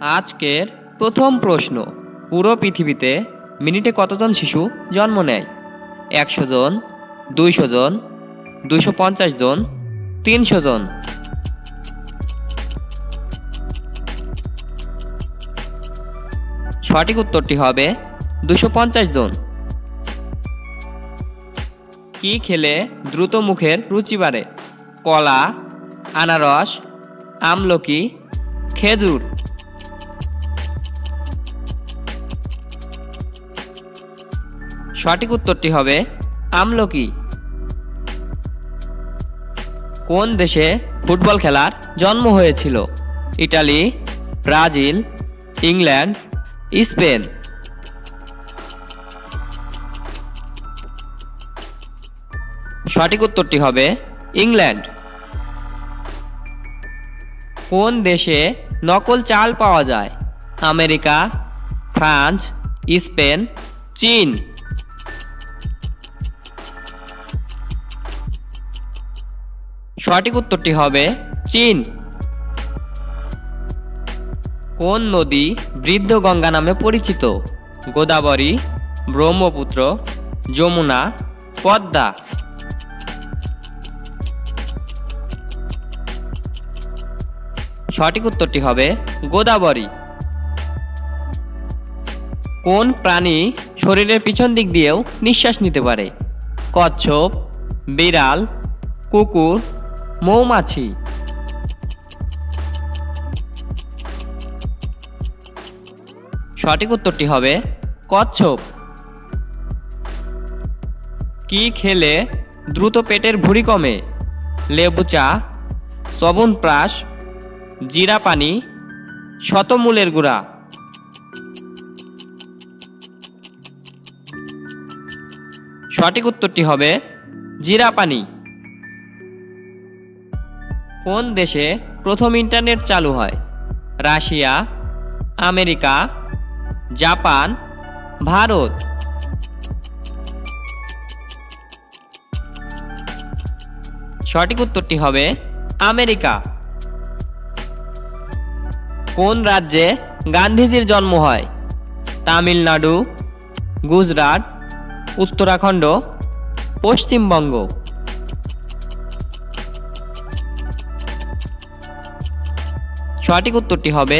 আজকের প্রথম প্রশ্ন। পুরো পৃথিবীতে মিনিটে কতজন শিশু জন্ম নেয়? একশো জন, দুইশো জন, দুইশো পঞ্চাশ জন, তিনশো জন। সঠিক উত্তরটি হবে দুশো পঞ্চাশ জন। কি খেলে দ্রুত মুখের রুচি বাড়ে? কলা, আনারস, আমলকি, খেজুর। সঠিক উত্তরটি হবে আমলকি। কোন দেশে ফুটবল খেলার জন্ম হয়েছিল? Italy, Brazil, England, Spain. সঠিক উত্তরটি হবে ইংল্যান্ড। কোন দেশে নকল চাল পাওয়া যায়? আমেরিকা, ফ্রান্স, স্পেন, চীন। সঠিক উত্তরটি হবে চীন। কোন নদী বৃদ্ধ গঙ্গা নামে পরিচিত? গোদাবরী, ব্রহ্মপুত্র, যমুনা, পদ্মা। সঠিক উত্তরটি হবে গোদাবরী। কোন প্রাণী শরীরের পিছন দিক দিয়েও নিঃশ্বাস নিতে পারে? কচ্ছপ, বিড়াল, কুকুর মৌমাছি। সঠিক উত্তরটি হবে কচ্ছপ। কি খেলে দ্রুত পেটের ভুঁড়ি কমে? লেবু চা প্রাশ জিরা পানি, শতমূলের গুঁড়া। সঠিক উত্তরটি হবে জিরা পানি। কোন দেশে প্রথম ইন্টারনেট চালু হয়? Russia, America, Japan, Bharat. সঠিক উত্তরটি হবে আমেরিকা। কোন রাজ্যে গান্ধীজির জন্ম হয়? তামিলনাড়ু, গুজরাট, উত্তরাখণ্ড, পশ্চিমবঙ্গ। সঠিক উত্তরটি হবে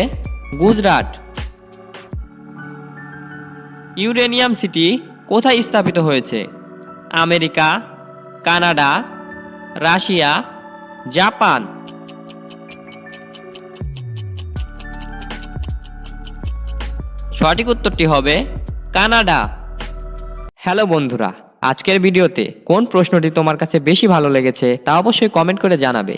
গুজরাট। ইউরেনিয়াম সিটি কোথায় স্থাপিত হয়েছে? America, Canada, Russia, Japan. সঠিক উত্তরটি হবে কানাডা। হ্যালো বন্ধুরা, আজকের ভিডিওতে কোন প্রশ্নটি তোমার কাছে বেশি ভালো লেগেছে তা অবশ্যই কমেন্ট করে জানাবে।